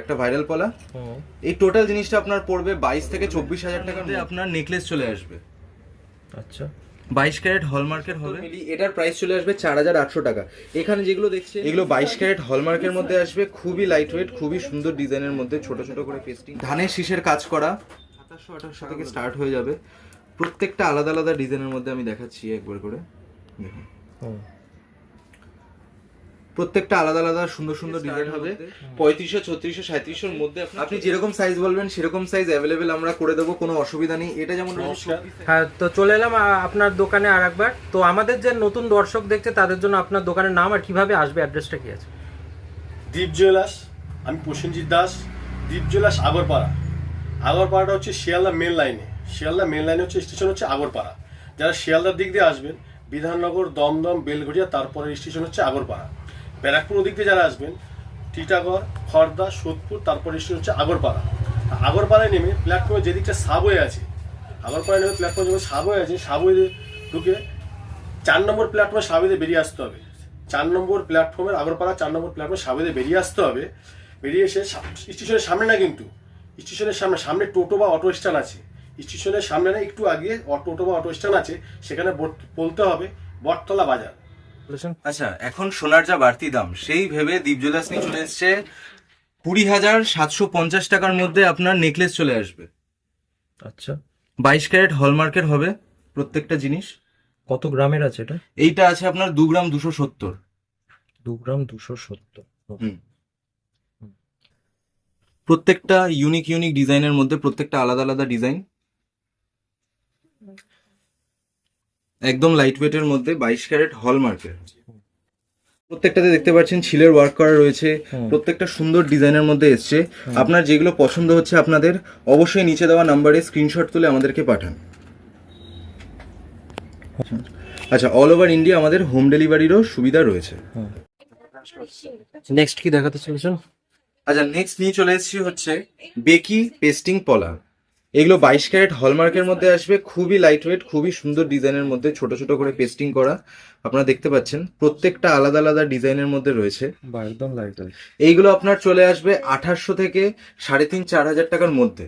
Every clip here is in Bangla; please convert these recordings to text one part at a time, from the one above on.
একটা ভাইরাল পলা। এই টোটাল জিনিসটা আপনার পড়বে বাইশ থেকে চব্বিশ হাজার টাকার মধ্যে। আপনার নেকলেস চলে আসবে। আচ্ছা। বাইশ ক্যারেট হলমার্কের হবে। এটার প্রাইস চলে আসবে চার হাজার আটশো টাকা। এখানে যেগুলো দেখছে এগুলো বাইশ ক্যারেট হলমার্কের মধ্যে আসবে। খুবই লাইট ওয়েট খুবই সুন্দর ডিজাইনের মধ্যে ছোট ছোট করে পেস্টিং ধানের শীষের কাজ করা। সাতাশশো আঠাশশো থেকে স্টার্ট হয়ে যাবে। প্রত্যেকটা আলাদা আলাদা ডিজাইনের মধ্যে আমি দেখাচ্ছি একবার করে। দেখুন। প্রত্যেকটা আলাদা আলাদা সুন্দর সুন্দর ডিজাইন হবে। পঁয়ত্রিশশো ছত্রিশশো সাঁত্রিশশোর মধ্যে আপনি- আপনি যেরকম সাইজ বলবেন সেরকম সাইজ অ্যাভেলেবেল আমরা করে দেবো কোনো অসুবিধা নেই। এটা যেমন হ্যাঁ তো চলে এলাম আপনার দোকানে আর একবার তো আমাদের যে নতুন দর্শক দেখছে তাদের জন্য আপনার দোকানের নাম আর কীভাবে আসবে অ্যাড্রেসটা কি আছে? দীপ জুয়েলার্স আমি প্রসেনজিৎ দাস। দীপ জুয়েলার্স আগরপাড়া। আগরপাড়াটা হচ্ছে শিয়ালদা মেন লাইনে শিয়ালদা মেন লাইনে হচ্ছে স্টেশন হচ্ছে আগরপাড়া। যারা শিয়ালদার দিক দিয়ে আসবেন বিধাননগর দমদম বেলঘড়িয়া তারপরে স্টেশন হচ্ছে আগরপাড়া। ব্যারাকপুর ওদিক দিয়ে যারা আসবেন, টিটাগড়, খর্দা, সোদপুর, তারপরে স্টেশন হচ্ছে আগরপাড়া। আগরপাড়ায় নেমে প্ল্যাটফর্মে যেদিকটা সাবওয়ে আছে, আগরপাড়ায় নেমে প্ল্যাটফর্মে যেমন সাবওয়ে আছে সাবওয়ে ঢুকে চার নম্বর প্ল্যাটফর্মে সাবেদে বেরিয়ে আসতে হবে। চার নম্বর প্ল্যাটফর্মের আগরপাড়া, চার নম্বর প্ল্যাটফর্মে সাবেদে বেরিয়ে আসতে হবে। বেরিয়ে এসে স্টেশনের সামনে না কিন্তু স্টেশনের সামনে সামনে টোটো বা অটো স্ট্যান্ড আছে। স্টেশনের সামনে না, একটু আগে টোটো বা অটো স্ট্যান্ড আছে, সেখানে বলতে হবে বটতলা বাজার। আচ্ছা এখন সোনার যা বাড়তি দাম সেই ভেবে দীপ নিয়ে চলে এসছে কুড়ি হাজার সাতশো পঞ্চাশ টাকার মধ্যে আপনার নেকলেস চলে আসবে। আচ্ছা। বাইশ ক্যারেট হলমার্কের হবে প্রত্যেকটা জিনিস। কত গ্রামের আছে এটা? এইটা আছে আপনার দু গ্রাম দুশো সত্তর। দু গ্রাম দুশো সত্তর। প্রত্যেকটা ইউনিক ইউনিক ডিজাইনের মধ্যে প্রত্যেকটা আলাদা আলাদা ডিজাইন একদম লাইট ওয়েটের মধ্যে বাইশ ক্যারেট হলমার্কের প্রত্যেকটাতে দেখতে পাচ্ছেন ছিলের ওয়ার্ক করা রয়েছে প্রত্যেকটা সুন্দর ডিজাইনের মধ্যে এসছে। আপনার যেগুলো পছন্দ হচ্ছে আপনাদের অবশ্যই নিচে দেওয়া নাম্বারে স্ক্রিনশট তুলে আমাদেরকে পাঠান। আচ্ছা অল ওভার ইন্ডিয়া আমাদের হোম ডেলিভারিরও সুবিধা রয়েছে। নেক্সট কি দেখাতে চলেছেন আচ্ছা নেক্সট নিয়ে চলে এসেছি হচ্ছে বেকি পেস্টিং পলা। এগুলো বাইশ ক্যারেট হলমার্কের মধ্যে আসবে। খুবই লাইট ওয়েট খুবই সুন্দর ডিজাইনের মধ্যে ছোট ছোট করে পেস্টিং করা। আপনারা দেখতে পাচ্ছেন প্রত্যেকটা আলাদা আলাদা ডিজাইনের মধ্যে রয়েছে। একদম লাইট এইগুলো আপনার চলে আসবে আঠাশশো থেকে সাড়ে তিন চার হাজার টাকার মধ্যে।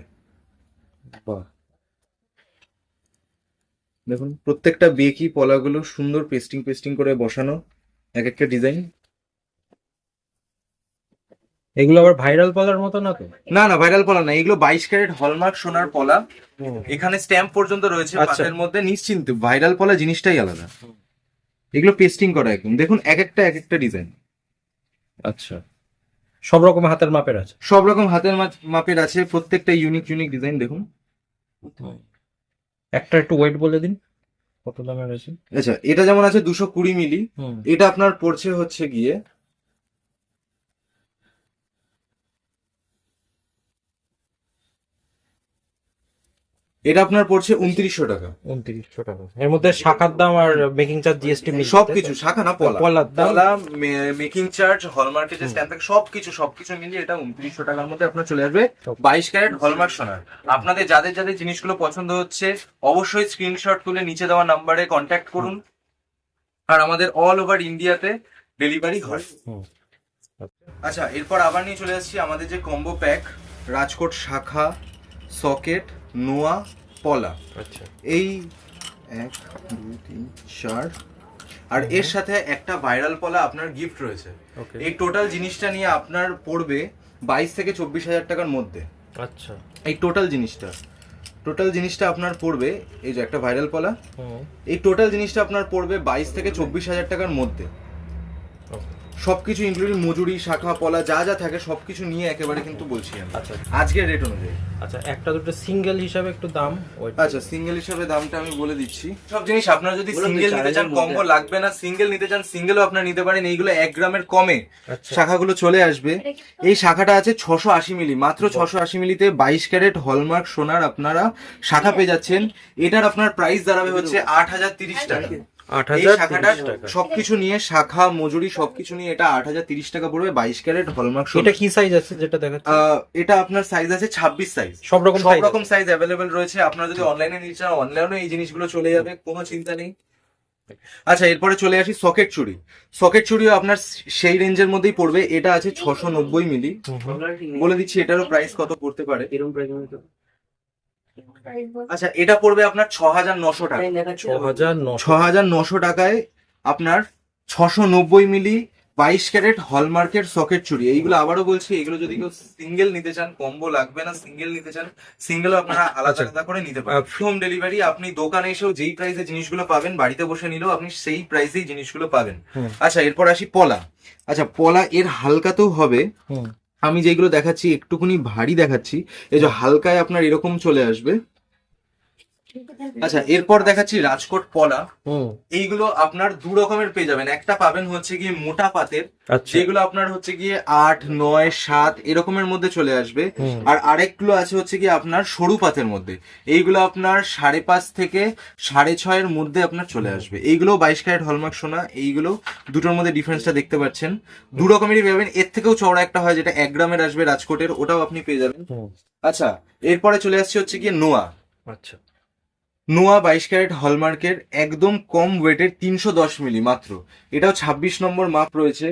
দেখুন প্রত্যেকটা বেকি পলাগুলো সুন্দর পেস্টিং পেস্টিং করে বসানো। এক একটা ডিজাইন। এগুলো আবার ভাইরাল পলার মতো না তো? না না ভাইরাল পলা না এগুলো বাইশ ক্যারেট হলমার্ক সোনার পলা। এখানে স্ট্যাম্প পর্যন্ত রয়েছে আচ্ছা। পাতের মধ্যে নিশ্চিন্ত ভাইরাল পলা জিনিসটাই আলাদা। এগুলো পেস্টিং করা একদম। দেখুন এক একটা এক একটা ডিজাইন আচ্ছা। সব রকম হাতের মাপের আছে? সব রকম হাতের মাপের আছে প্রত্যেকটা ইউনিক ইউনিক ডিজাইন দেখুন। একটা একটু ওয়েট বলে দিন কত দামের আছে? আচ্ছা এটা যেমন আছে দুশো কুড়ি মিলি এটা আপনার পড়ছে হচ্ছে গিয়ে এটা আপনার পড়ছে উনত্রিশশো টাকা। উনত্রিশশো টাকা। এর মধ্যে শাখার দাম আর মেকিং চার্জ জিএসটি সবকিছু শাখা না পলা। পলার দাম? পলা মেকিং চার্জ হলমার্কের যে স্ট্যাম্প থাকে সবকিছু সবকিছু মিলিয়ে এটা উনত্রিশশো টাকার মধ্যে আপনার চলে আসবে। বাইশ ক্যারেট হলমার্ক সোনার। আপনাদের যাদের যাদের জিনিসগুলো পছন্দ হচ্ছে অবশ্যই স্ক্রিনশট তুলে নিচে দেওয়া নাম্বারে কন্ট্যাক্ট করুন। আর আমাদের অল ওভার ইন্ডিয়াতে ডেলিভারি হয়। আচ্ছা এরপর আবার নিয়ে চলে আসছি আমাদের যে কম্বো প্যাক রাজকোট শাখা সকেট নোয়া পলা। আচ্ছা। এই এক দুই তিন চার। আর এর সাথে একটা ভাইরাল পলা আপনার গিফট রয়েছে। এই টোটাল জিনিসটা নিয়ে আপনার পড়বে বাইশ থেকে চব্বিশ হাজার টাকার মধ্যে। আচ্ছা। এই টোটাল জিনিসটা। টোটাল জিনিসটা আপনার পড়বে এই যে একটা ভাইরাল পলা। এই টোটাল জিনিসটা আপনার পড়বে বাইশ থেকে চব্বিশ হাজার টাকার মধ্যে। Okay. সবকিছু ইনক্লুডিং মজুরি শাখা পলা যা যা থাকে সবকিছু নিয়ে একেবারে কিন্তু বলছি আমি। আচ্ছা। আজকের রেট অনুযায়ী। আচ্ছা একটা দুটো সিঙ্গেল হিসাবে একটু দাম আচ্ছা সিঙ্গেল হিসাবে দামটা আমি বলে দিচ্ছি। সব জিনিস আপনারা যদি সিঙ্গেল নিতে চান কম্বো লাগবে না। সিঙ্গেল নিতে চান সিঙ্গেলও আপনারা নিতে পারেন। এইগুলো এক গ্রামের কমে আচ্ছা। শাখাগুলো চলে আসবে। এই শাখাটা আছে ছশো আশি মিলি। মাত্র ছশো আশি মিলিতে বাইশ ক্যারেট হলমার্ক সোনার আপনারা শাখা পেয়ে যাচ্ছেন। এটার আপনার প্রাইস দাঁড়াবে হচ্ছে আট হাজার তিরিশ টাকা। আট এই শাখাটা সবকিছু নিয়ে শাখা মজুরি সবকিছু নিয়ে এটা আট হাজার তিরিশ টাকা পড়বে বাইশ ক্যারেট হলমার্ক এটা কি সাইজ আছে যেটা দেখাচ্ছে? আহ, এটা আপনার সাইজ আছে ছাব্বিশ সাইজ সব রকম সব রকম সাইজ অ্যাভেলেবেল রয়েছে। আপনারা যদি অনলাইনে নিতে চান অনলাইনে এই জিনিসগুলো চলে যাবে কোনো চিন্তা নেই। আচ্ছা এরপরে চলে আসি সকেট চুড়ি সকেট চুড়িও আপনার সেই রেঞ্জের মধ্যেই পড়বে। এটা আছে ছশো নব্বই মিলি বলে দিচ্ছি এটারও প্রাইস কত পড়তে পারে? আচ্ছা এটা পড়বে আপনার ছ হাজার নশো টাকা। ছ হাজার ছ নশো। হাজার নশো টাকায় আপনার ছশো নব্বই মিলি বাইশ ক্যারেট হলমার্কের সকেট চুড়ি এইগুলো আবারও বলছি এগুলো যদি কেউ সিঙ্গেল নিতে চান কম্বো লাগবে না সিঙ্গেল নিতে চান সিঙ্গেলও আপনারা আলাদা আচ্ছা। আলাদা করে নিতে পারেন। হোম ডেলিভারি আপনি দোকানে এসেও যেই প্রাইসে জিনিসগুলো পাবেন বাড়িতে বসে নিলেও আপনি সেই প্রাইসেই জিনিসগুলো পাবেন। আচ্ছা এরপর আসি পলা। আচ্ছা পলা এর হালকাতেও হবে। হুম। আমি যেগুলো দেখাচ্ছি একটুকুনি ভারী দেখাচ্ছি এই যে হালকায় আপনার এরকম চলে আসবে। আচ্ছা এরপর দেখাচ্ছি রাজকোট পলা। এইগুলো আপনার দু রকমের পেয়ে যাবেন। একটা পাবেন হচ্ছে গিয়ে মোটা পাতের আচ্ছা। যেগুলো আপনার হচ্ছে গিয়ে আট নয় সাত এরকমের মধ্যে চলে আসবে। আর আরেকগুলো আছে হচ্ছে গিয়ে আপনার সরু পাতের মধ্যে। এইগুলো আপনার সাড়ে পাঁচ থেকে সাড়ে ছয়ের মধ্যে আপনার চলে আসবে। এইগুলো বাইশ ক্যারেট হলমার্ক সোনা এইগুলো দুটোর মধ্যে ডিফারেন্সটা দেখতে পাচ্ছেন। দু রকমেরই পাবেন এর থেকেও চওড়া একটা হয় যেটা এক গ্রামের আসবে রাজকোটের ওটাও আপনি পেয়ে যাবেন। আচ্ছা এরপরে চলে আসছে হচ্ছে গিয়ে নোয়া। আচ্ছা। নোয়া বাইশ ক্যারেট হলমার্কের একদম কম ওয়েটের তিনশো দশ মিলি মাত্র। এটাও ছাব্বিশ নম্বর মাপ রয়েছে।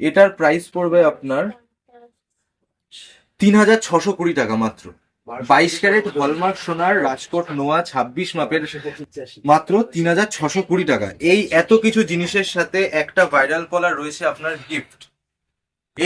এটার প্রাইস পড়বে আপনার তিন হাজার ছশো কুড়ি টাকা মাত্র। বাইশ ক্যারেট হলমার্ক সোনার রাজকোট নোয়া ছাব্বিশ মাপের মাত্র তিন হাজার ছশো কুড়ি টাকা। এই এত কিছু জিনিসের সাথে একটা ভাইরাল কলার রয়েছে আপনার গিফট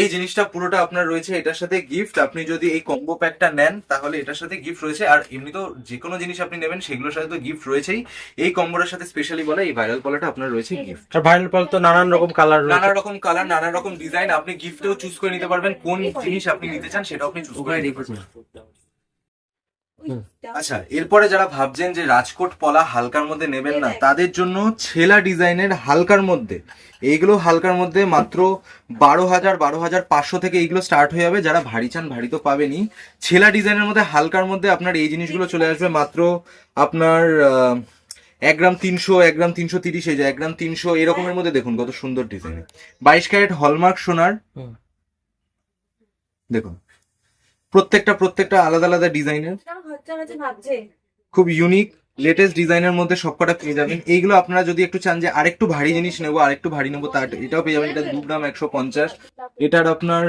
এই জিনিসটা পুরোটা আপনার রয়েছে এটার সাথে গিফট আপনি যদি এই কম্বো প্যাকটা নেন তাহলে এটার সাথে গিফট রয়েছে। আর এমনি তো যে কোনো জিনিস আপনি নেবেন সেগুলোর সাথে তো গিফট রয়েছেই। এই কম্বোটার সাথে স্পেশালি বলে এই ভাইরাল পলাটা আপনার রয়েছে গিফট আর ভাইরাল পল তো নানান রকম কালার নানা রকম কালার নানা রকম ডিজাইন আপনি গিফটেও চুজ করে নিতে পারবেন। কোন জিনিস আপনি নিতে চান সেটা আপনি চুজ করে নিতে পারবেন। আচ্ছা এরপরে যারা ভাবছেন যে রাজকোট পলা হালকার মধ্যে নেবেন না তাদের জন্য ছেলা ডিজাইনের হালকার মধ্যে এইগুলো হালকার মধ্যে মাত্র বারো হাজার বারো হাজার পাঁচশো থেকে এইগুলো স্টার্ট হয়ে যাবে। যারা ভারী চান ভারী তো পাবেনি ছেলা ডিজাইনের মধ্যে হালকার মধ্যে আপনার এই জিনিসগুলো চলে আসবে মাত্র আপনার এক গ্রাম তিনশো এক গ্রাম তিনশো তিরিশ এই যে এক গ্রাম তিনশো এরকমের মধ্যে দেখুন কত সুন্দর ডিজাইন। বাইশ ক্যারেট হলমার্ক সোনার। দেখুন। প্রত্যেকটা প্রত্যেকটা আলাদা আলাদা ডিজাইনের। খুব ইউনিক লেটেস্ট ডিজাইনের মধ্যে সবকটা পেয়ে যাবেন। এইগুলো আপনারা যদি একটু চান যে আরেকটু ভারী জিনিস নেব আরেকটু ভারী নেব তার এটাও পেয়ে যাবেন। এটা দু গ্রাম একশো পঞ্চাশ। এটার আপনার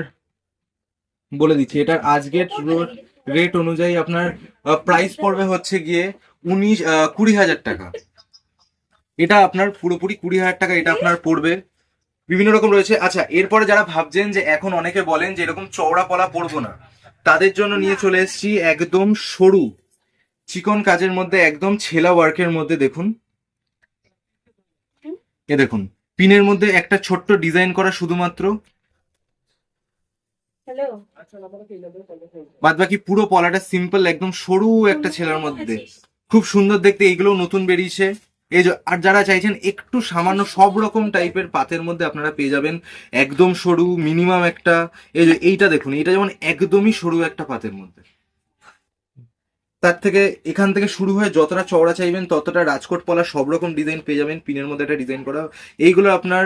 বলে দিচ্ছি এটার আজকের রেট অনুযায়ী আপনার প্রাইস পড়বে হচ্ছে গিয়ে উনিশ কুড়ি হাজার টাকা। এটা আপনার পুরোপুরি কুড়ি হাজার টাকা এটা আপনার পড়বে। বিভিন্ন রকম রয়েছে। আচ্ছা এরপরে যারা ভাবছেন যে এখন অনেকে বলেন যে এরকম চওড়া পলা পড়ব না। তাদের জন্য নিয়ে চলে এসেছি একদম সরু। চিকন কাজের মধ্যে একদম ছেলা ওয়ার্কের মধ্যে দেখুন। এ দেখুন পিনের মধ্যে একটা ছোট্ট ডিজাইন করা শুধুমাত্র। বাদ বাকি পুরো পলাটা সিম্পল একদম সরু একটা ছেলার মধ্যে। খুব সুন্দর দেখতে এইগুলো নতুন বেরিয়েছে। এই যে আর যারা চাইছেন একটু সামান্য সব রকম টাইপের পাতের মধ্যে আপনারা পেয়ে যাবেন একদম সরু মিনিমাম একটা এই যে এইটা দেখুন এটা যেমন একদমই সরু একটা পাতের মধ্যে। তার থেকে এখান থেকে শুরু হয়ে যতটা চওড়া চাইবেন ততটা রাজকোট পলা সব রকম ডিজাইন পেয়ে যাবেন পিনের মধ্যে একটা ডিজাইন করা। এইগুলো আপনার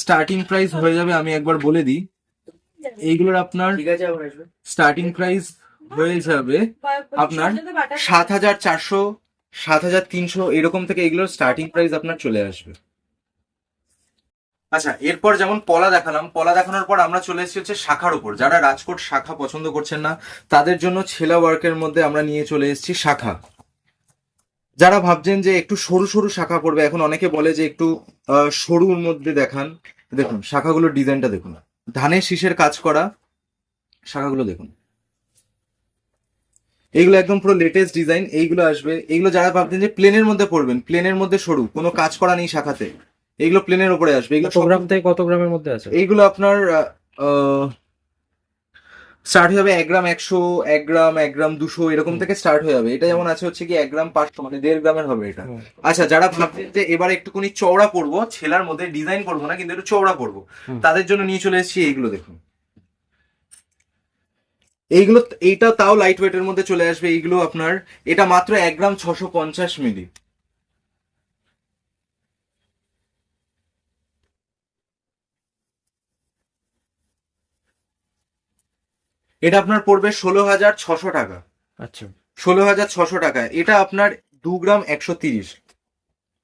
স্টার্টিং প্রাইস হয়ে যাবে আমি একবার বলে দিই। এইগুলোর আপনার স্টার্টিং প্রাইস হয়ে যাবে আপনার সাত হাজার চারশো সাত হাজার তিনশো এরকম থেকে এগুলোর স্টার্টিং প্রাইস আপনার চলে আসবে। আচ্ছা এরপর যেমন পলা দেখালাম, পলা দেখানোর পর আমরা চলে এসেছি হচ্ছে শাখার উপর। যারা রাজকোট শাখা পছন্দ করছেন না, তাদের জন্য ছেলা ওয়ার্কের মধ্যে আমরা নিয়ে চলে এসেছি শাখা। যারা ভাবছেন যে একটু সরু সরু শাখা পড়বে, এখন অনেকে বলে যে একটু সরুর মধ্যে দেখান। দেখুন, শাখাগুলোর ডিজাইনটা দেখুন। ধানের শীষের কাজ করা শাখাগুলো দেখুন। এইগুলো একদম পুরো লেটেস্ট ডিজাইন এইগুলো আসবে। এইগুলো যারা ভাবছেন যে প্লেনের মধ্যে পড়বেন প্লেনের মধ্যে সরু কোনো কাজ করা নেই শাখাতে এইগুলো প্লেনের উপরে আসবে। এগুলো কত গ্রাম থেকে কত গ্রামের মধ্যে আছে? এইগুলো আপনার স্টার্ট হয়ে যাবে এক গ্রাম একশো এক গ্রাম এক গ্রাম দুশো এরকম থেকে স্টার্ট হয়ে যাবে। এটা যেমন আছে হচ্ছে কি এক গ্রাম পাঁচশো মানে দেড় গ্রামের হবে এটা। আচ্ছা যারা ভাবছেন যে এবার একটুখানি চওড়া পড়ব ছেলার মধ্যে ডিজাইন করব না কিন্তু একটু চওড়া পড়ব তাদের জন্য নিয়ে চলে এসেছি এইগুলো দেখুন। এইগুলো এইটা তাও লাইট ওয়েটের মধ্যে চলে আসবে এইগুলো আপনার এটা মাত্র এক গ্রাম ছশো পঞ্চাশ মিলি। এটা আপনার পড়বে ষোলো হাজার ছশো টাকা। আচ্ছা। ষোলো হাজার ছশো টাকা এটা আপনার দু গ্রাম একশো তিরিশ।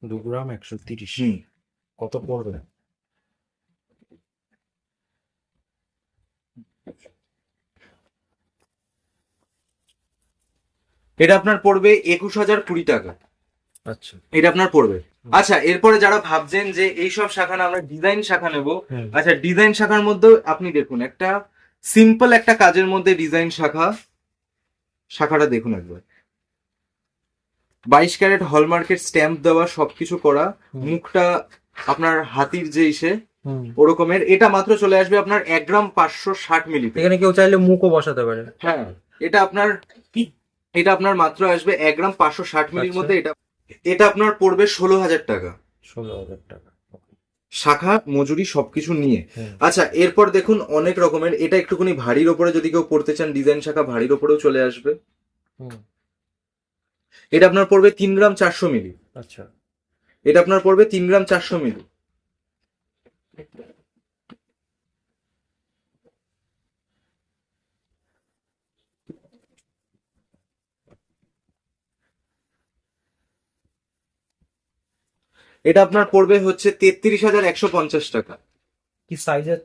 দু গ্রাম একশো তিরিশ। কত পড়বে? এটা আপনার পড়বে একুশ হাজার কুড়ি টাকা। আচ্ছা। এটা আপনার পড়বে। আচ্ছা এরপরে যারা ভাবছেন যে এইসব শাখা না আমরা ডিজাইন শাখা নেব। আচ্ছা ডিজাইন শাখার মধ্যেও আপনি দেখুন একটা সিম্পল একটা কাজের মধ্যে ডিজাইন শাখা শাখাটা দেখুন একবার। বাইশ ক্যারেট হলমার্কের স্ট্যাম্প দেওয়া সবকিছু করা মুখটা আপনার হাতির যে ইসে ওরকমের। এটা মাত্র চলে আসবে আপনার এক গ্রাম পাঁচশো ষাট মিলিতে এখানে কেউ চাইলে মুখও বসাতে পারে। হ্যাঁ এটা আপনার এটা আপনার মাত্র আসবে এক গ্রাম পাঁচশো ষাট মিলির আচ্ছা। মধ্যে এটা। এটা আপনার পড়বে ষোলো হাজার টাকা। ষোলো হাজার টাকা শাখা মজুরি সবকিছু নিয়ে। আচ্ছা এরপর দেখুন অনেক রকমের এটা একটুখানি ভারীর ওপরে যদি কেউ পড়তে চান ডিজাইন শাখা ভারীর ওপরেও চলে আসবে। এটা আপনার পড়বে তিন গ্রাম চারশো মিলি। আচ্ছা। এটা আপনার পড়বে তিন গ্রাম চারশো মিলি। এটা আপনার পড়বে হচ্ছে তেত্রিশ হাজার একশো পঞ্চাশ টাকা। কি সাইজের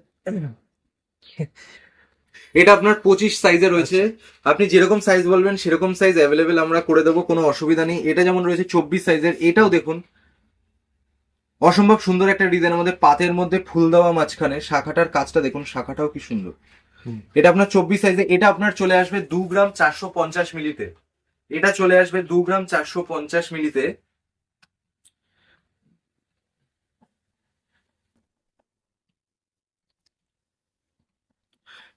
এটা আপনার পঁচিশ সাইজে রয়েছে। আপনি যেরকম সাইজ বলবেন সেরকম সাইজ অ্যাভেলেবেল আমরা করে দেবো কোনো অসুবিধা নেই। এটা যেমন রয়েছে চব্বিশ সাইজের এটাও দেখুন। অসম্ভব সুন্দর একটা ডিজাইন আমাদের পাতের মধ্যে ফুল দেওয়া মাঝখানে শাখাটার কাজটা দেখুন শাখাটাও কি সুন্দর। এটা আপনার চব্বিশ সাইজে এটা আপনার চলে আসবে দু গ্রাম চারশো পঞ্চাশ মিলিতে। এটা চলে আসবে দু গ্রাম চারশো পঞ্চাশ মিলিতে।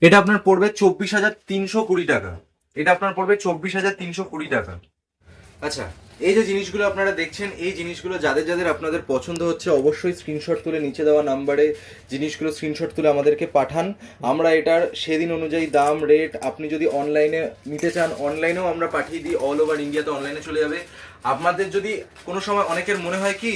এটা আপনার পড়বে চব্বিশ হাজার তিনশো কুড়ি টাকা। এটা আপনার পড়বে চব্বিশ হাজার তিনশো কুড়ি টাকা। আচ্ছা এই যে জিনিসগুলো আপনারা দেখছেন, এই জিনিসগুলো যাদের যাদের আপনাদের পছন্দ হচ্ছে, অবশ্যই স্ক্রিনশট তুলে নিচে দেওয়া নাম্বারে জিনিসগুলো স্ক্রিনশট তুলে আমাদেরকে পাঠান। আমরা এটার সেদিন অনুযায়ী দাম রেট আপনি যদি অনলাইনে নিতে চান অনলাইনেও আমরা পাঠিয়ে দিই অল ওভার ইন্ডিয়াতে অনলাইনে চলে যাবে। আপনাদের যদি কোনো সময় অনেকের মনে হয় কি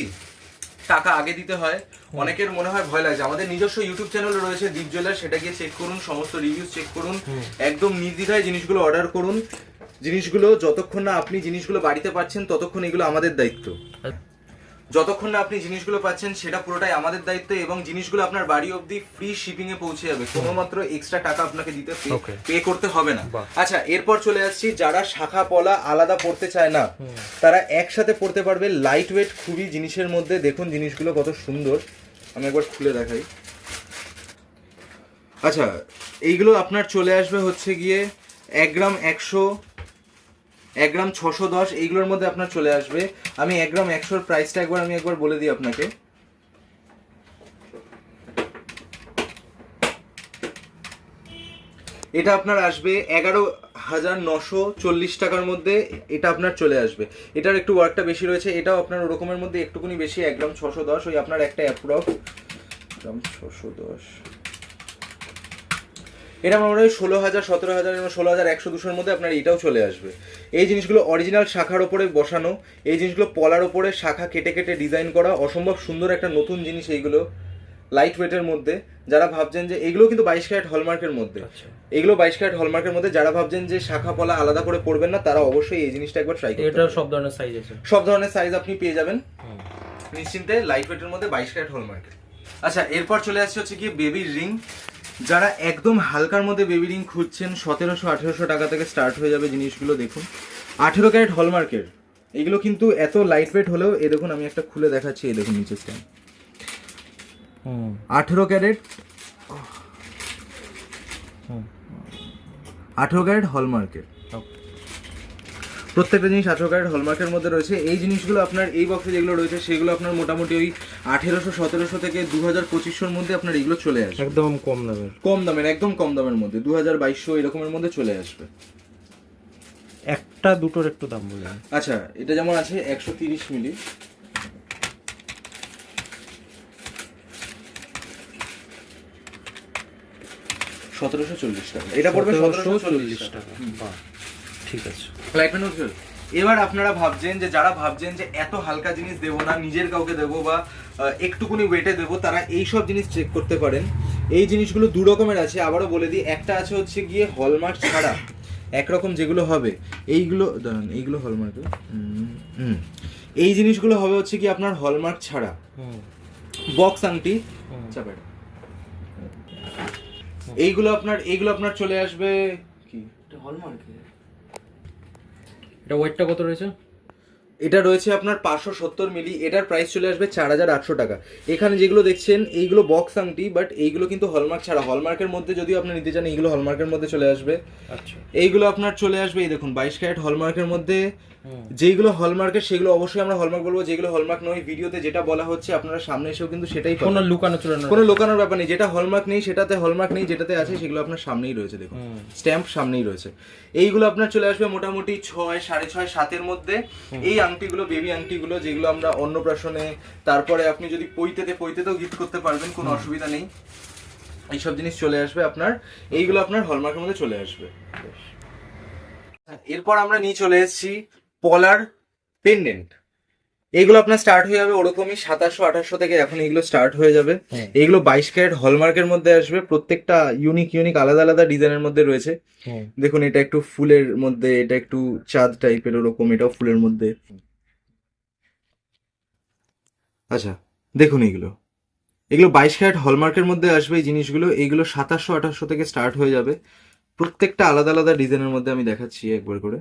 টাকা আগে দিতে হয় অনেকের মনে হয় ভয় লাগছে আমাদের নিজস্ব ইউটিউব চ্যানেল রয়েছে দীপ জুয়েলার সেটা গিয়ে চেক করুন সমস্ত রিভিউজ চেক করুন একদম নির্দ্বিধায় জিনিসগুলো অর্ডার করুন। জিনিসগুলো যতক্ষণ না আপনি জিনিসগুলো বাড়িতে পাচ্ছেন ততক্ষণ এগুলো আমাদের দায়িত্ব। যতক্ষণ না আপনি জিনিসগুলো পাচ্ছেন সেটা পুরোটাই আমাদের দায়িত্ব এবং জিনিসগুলো আপনার বাড়ি অবধি ফ্রি শিপিং এ পৌঁছে যাবে। কোনো মাত্র এক্সট্রা টাকা আপনাকে দিতে পে করতে হবে না। আচ্ছা এরপর চলে আসছি যারা শাখা পলা আলাদা পড়তে চায় না তারা একসাথে পড়তে পারবে লাইট ওয়েট খুবই জিনিসের মধ্যে। দেখুন জিনিসগুলো কত সুন্দর। আমি একবার খুলে দেখাই। আচ্ছা এইগুলো আপনার চলে আসবে হচ্ছে গিয়ে এক গ্রাম একশো এক গ্রাম ছশো দশ, এইগুলোর মধ্যে আপনার চলে আসবে। আমি এক গ্রাম একশোর প্রাইসটা একবার আমি একবার বলে দিই আপনাকে। এটা আপনার আসবে এগারো হাজার নশো চল্লিশ টাকার মধ্যে এটা আপনার চলে আসবে। এটার একটু ওয়ার্কটা বেশি রয়েছে, এটাও আপনার ওরকমের মধ্যে একটুকুনি বেশি, এক গ্রাম ছশো দশ, ওই আপনার একটা অ্যাপ্রক্স গ্রাম ছশো দশ। এটা আমার মনে হয় ষোলো হাজার সতেরো হাজার এবং ষোলো হাজার একশো দুশোর মধ্যে আপনার এটাও চলে আসবে। এই জিনিসগুলো অরিজিনাল শাখার ওপরে বসানো এই জিনিসগুলো পলার ওপরে শাখা কেটে কেটে ডিজাইন করা অসম্ভব সুন্দর একটা নতুন জিনিস এইগুলো লাইট ওয়েটের মধ্যে। যারা ভাবছেন যে এগুলো কিন্তু বাইশ ক্যারেট হলমার্কের মধ্যে। আচ্ছা। এগুলো বাইশ ক্যারেট হলমার্কের মধ্যে যারা ভাবছেন যে শাখা পলা আলাদা করে পড়বেন না তারা অবশ্যই এই জিনিসটা একবার ট্রাই করতে এটার সব ধরনের সাইজ আছে। সব ধরনের সাইজ আপনি পেয়ে যাবেন। নিশ্চিন্তে লাইট ওয়েটের মধ্যে বাইশ ক্যারেট হলমার্কের আচ্ছা এরপর চলে আসছে হচ্ছে কি বেবির রিং যারা একদম হালকার মধ্যে বেবি রিং খুঁজছেন, সতেরোশো, আঠেরোশো টাকা থেকে স্টার্ট হয়ে যাবে জিনিসগুলো দেখুন। আঠেরো ক্যারেট হলমার্কের এগুলো কিন্তু এত লাইট ওয়েট হলেও, এ দেখুন, আমি একটা খুলে দেখাচ্ছি, এ দেখুন নিচে স্ট্যান্ড আঠেরো ক্যারেট আঠেরো ক্যারেট হলমার্কের প্রত্যেকটা জিনিস আঠেরো ক্যারেট হলমার্কের মধ্যে রয়েছে। এই জিনিসগুলো আপনার এই বক্সে যেগুলো রয়েছে সেগুলো আপনার মোটামুটি ওই আঠেরোশো সতেরোশো থেকে দু হাজার পঁচিশশোর মধ্যে আপনার এগুলো চলে আসবে। একদম কম দামের। কম দামের একদম কম দামের মধ্যে দু হাজার বাইশশো এরকমের মধ্যে চলে আসবে। একটা দুটোর একটু দাম বললেন আচ্ছা এটা যেমন আছে একশো তিরিশ মিলি। সতেরোশো চল্লিশ টাকা। এটা পড়বে সতেরোশো চল্লিশ টাকা। ঠিক আছে। উজ্জ্বল এবার আপনারা ভাবছেন যে যারা ভাবছেন যে এত হালকা জিনিস দেবো না নিজের কাউকে দেবো বা একটুকুনি ওয়েটে দেবো তারা এই সব জিনিস চেক করতে পারেন। এই জিনিসগুলো দু রকমের আছে আবারও বলে দিই একটা আছে হচ্ছে গিয়ে হলমার্ক ছাড়া একরকম যেগুলো হবে। এইগুলো দাঁড়ান এইগুলো হলমার্ক হুম। এই জিনিসগুলো হবে হচ্ছে কি আপনার হলমার্ক ছাড়া। বক্স আংটি হুম। চাপা এটা। এইগুলো আপনার এইগুলো আপনার চলে আসবে কি? এটা ওয়েটটা কত রয়েছে? এটা রয়েছে আপনার পাঁচশো সত্তর মিলি এটার প্রাইস চলে আসবে চার হাজার আটশো টাকা। এখানে যেগুলো দেখছেন এইগুলো বক্স আংটি বাট এইগুলো কিন্তু হলমার্ক ছাড়া। হলমার্কের মধ্যে যদি আপনি নিতে চান এইগুলো হলমার্কের মধ্যে চলে আসবে। আচ্ছা। এইগুলো আপনার চলে আসবে এই দেখুন বাইশ ক্যারেট হলমার্কের মধ্যে হুম যেইগুলো হলমার্কের সেগুলো অবশ্যই আমরা হলমার্ক বলব। যেগুলো হলমার্ক নয় ভিডিওতে যেটা বলা হচ্ছে আপনারা সামনে এসেও কিন্তু সেটাই কোনো লুকানো চুরানো কোনো লুকানোর ব্যাপার নেই। যেটা হলমার্ক নেই সেটাতে হলমার্ক নেই যেটাতে আছে সেগুলো আপনার সামনেই রয়েছে দেখুন। স্ট্যাম্প সামনেই রয়েছে। এইগুলো আপনার চলে আসবে মোটামুটি ছয় সাড়ে ছয় সাতের মধ্যে। এই আংটিগুলো বেবি আংটিগুলো যেগুলো আমরা অন্নপ্রাশনে তারপরে আপনি যদি পৈতেতে পৈতেতেও গিফট করতে পারবেন কোনো অসুবিধা নেই। এইসব জিনিস চলে আসবে আপনার। এইগুলো আপনার হলমার্কের মধ্যে চলে আসবে। এরপর আমরা নিয়ে চলে এসেছি পলার পেন্ডেন্ট এইগুলো আপনার স্টার্ট হয়ে যাবে ওরকমই সাতাশশো আঠাশশো থেকে এখন এইগুলো স্টার্ট হয়ে যাবে। হুম। এইগুলো বাইশ ক্যারেট হলমার্কের মধ্যে আসবে। প্রত্যেকটা ইউনিক ইউনিক আলাদা আলাদা ডিজাইনের মধ্যে রয়েছে। দেখুন এটা একটু ফুলের মধ্যে এটা একটু চাঁদ টাইপের ওরকম এটাও ফুলের মধ্যে। আচ্ছা দেখুন এগুলো এগুলো বাইশ ক্যারেট হলমার্কের মধ্যে আসবে এই জিনিসগুলো। এইগুলো সাতাশশো আঠাশশো থেকে স্টার্ট হয়ে যাবে। প্রত্যেকটা আলাদা আলাদা ডিজাইনের মধ্যে আমি দেখাচ্ছি একবার করে।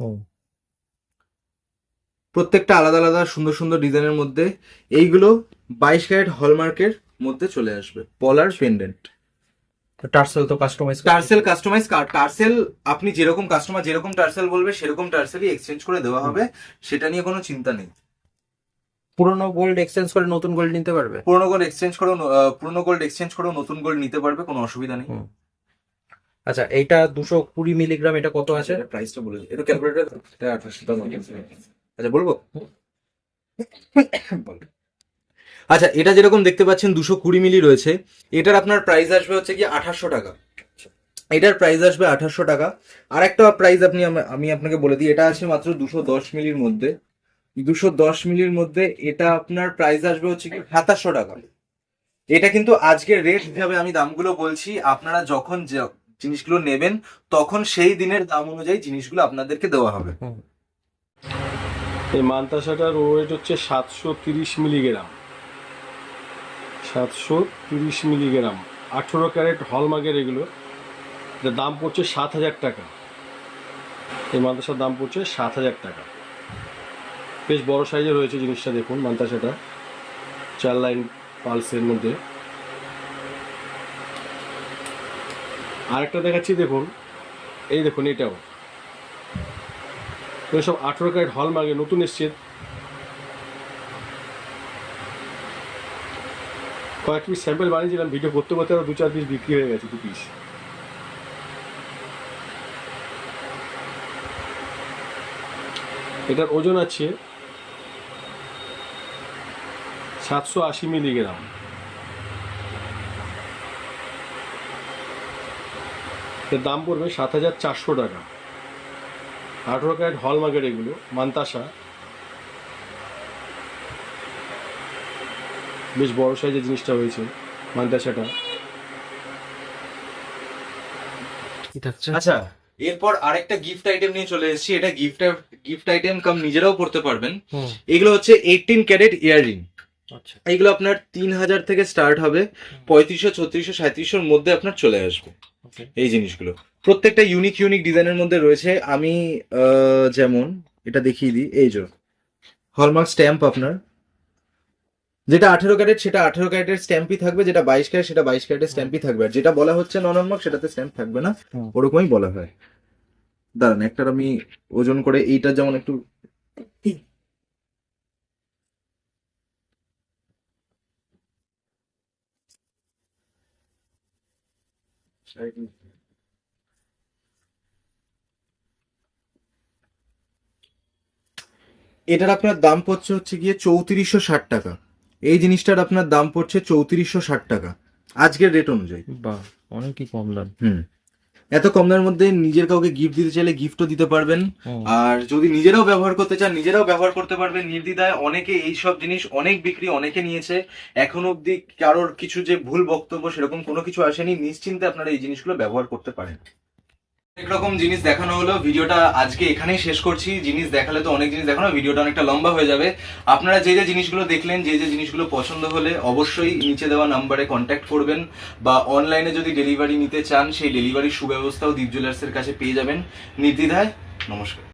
হুম প্রত্যেকটা আলাদা আলাদা সুন্দর সুন্দর ডিজাইনের মধ্যে এইগুলো বাইশ ক্যারেট হলমার্কের মধ্যে চলে আসবে পলার পেন্ডেন্ট টার্সেল তো কাস্টমাইজ টার্সেল কাস্টমাইজ টার্সেল আপনি যেরকম কাস্টমার যেরকম টার্সেল বলবে সেরকম টার্সেলই এক্সচেঞ্জ করে দেওয়া হবে। সেটা নিয়ে কোনো চিন্তা নেই। পুরনো গোল্ড এক্সচেঞ্জ করে নতুন গোল্ড নিতে পারবে? পুরনো গোল্ড এক্সচেঞ্জ করেও পুরনো গোল্ড এক্সচেঞ্জ করেও নতুন গোল্ড নিতে পারবে কোনো অসুবিধা নেই। আচ্ছা এইটা দুশো কুড়ি মিলিগ্রাম এটা কত আছে? প্রাইসটা বলে এটা ক্যালকুলেটর এটা আঠাশশো টাকা। আচ্ছা বলব? আচ্ছা এটা যেরকম দেখতে পাচ্ছেন, দুশো কুড়ি মিলি রয়েছে। এটার আপনার প্রাইস আসবে হচ্ছে কি আঠাশশো টাকা। এটার প্রাইস আসবে আঠাশশো টাকা। আর একটা প্রাইস আপনি আমি আপনাকে বলে দিই, এটা আছে মাত্র দুশো দশ মিলির মধ্যে। দুশো দশ মিলির মধ্যে এটা আপনার প্রাইস আসবে হচ্ছে কি সাতাশশো টাকা। এটা কিন্তু আজকের রেট হিসাবে আমি দামগুলো বলছি। আপনারা যখন জিনিসগুলো নেবেন, তখন সেই দিনের দাম অনুযায়ী জিনিসগুলো আপনাদেরকে দেওয়া হবে। এই মান্তাসাটার ওয়েট হচ্ছে সাতশো তিরিশ মিলিগ্রাম সাতশো তিরিশ মিলিগ্রাম আঠেরো ক্যারেট হলমার্কের এগুলো। এটার দাম পড়ছে সাত হাজার টাকা। এই মান্তাসার দাম পড়ছে সাত হাজার টাকা। বেশ বড় সাইজের রয়েছে জিনিসটা দেখুন মান্তাসাটা চার লাইন পালসের মধ্যে। আরেকটা দেখাচ্ছি দেখুন। এই দেখুন এটাও। তো সব আঠেরো ক্যারেট হলমার্কে নতুন এসছে। কয়েক পিস স্যাম্পেল বানিয়েছিলাম ভিডিও করতে করতে আরও দু চার পিস বিক্রি হয়ে গেছে, দু পিস এটার ওজন আছে সাতশো আশি মিলিগ্রাম। এর দাম পড়বে সাত হাজার চারশো টাকা। আঠেরো ক্যারেট হলমার্কের এগুলো মান্তাসা বেশ বড় সাইজের জিনিসটা হয়েছে মান্তাসাটা আচ্ছা এরপর আরেকটা গিফট আইটেম নিয়ে চলে এসেছি। এটা গিফট গিফট আইটেম কাম নিজেরাও পড়তে পারবেন। এগুলো হচ্ছে এইটিন ক্যারেট ইয়াররিং আচ্ছা। এগুলো আপনার তিন হাজার থেকে স্টার্ট হবে। পঁয়ত্রিশশো ছত্রিশশো সাঁত্রিশশোর মধ্যে আপনার চলে আসবে। এই জিনিসগুলো। প্রত্যেকটা ইউনিক ইউনিক ডিজাইনের মধ্যে রয়েছে। আমি যেমন এটা দেখিয়ে দিই। এই যে হলমার্ক স্ট্যাম্প আপনার। যেটা আঠেরো ক্যারেট সেটা আঠেরো ক্যারেটের স্ট্যাম্পই থাকবে। যেটা বাইশ ক্যারেট সেটা বাইশ ক্যারেটের স্ট্যাম্পই থাকবে। আর যেটা বলা হচ্ছে নন হলমার্ক সেটাতে স্ট্যাম্প থাকবে না। ওরকমই বলা হয়। দাঁড়ান একটার আমি ওজন করে এইটা যেমন একটু এটার আপনার দাম পড়ছে হচ্ছে গিয়ে চৌত্রিশশো ষাট টাকা। এই জিনিসটার আপনার দাম পড়ছে চৌত্রিশশো ষাট টাকা। আজকের রেট অনুযায়ী। বাহ অনেকই কম দাম। হুম। এত কম দামের মধ্যে নিজের কাউকে গিফট দিতে চাইলে গিফটও দিতে পারবেন। আর যদি নিজেরাও ব্যবহার করতে চান নিজেরাও ব্যবহার করতে পারবেন। নির্দ্বিধায় অনেকে এই সব জিনিস অনেক বিক্রি অনেকে নিয়েছে। এখন অবধি কারোর কিছু যে ভুল বক্তব্য সেরকম কোনো কিছু আসেনি। নিশ্চিন্তে আপনারা এই জিনিসগুলো ব্যবহার করতে পারেন। রকম জিনিস দেখানো হলো। ভিডিওটা আজকে এখানেই শেষ করছি। জিনিস দেখালে তো অনেক জিনিস দেখানো, ভিডিওটা অনেকটা লম্বা হয়ে যাবে। আপনারা যে যে জিনিসগুলো দেখলেন, যে যে জিনিসগুলো পছন্দ হলে অবশ্যই নিচে দেওয়া নাম্বারে কন্ট্যাক্ট করবেন বা অনলাইনে যদি ডেলিভারি নিতে চান, সেই ডেলিভারির সুব্যবস্থাও দীপ জুয়েলার্সের কাছে পেয়ে যাবেন। নির্দ্বিধায় নমস্কার।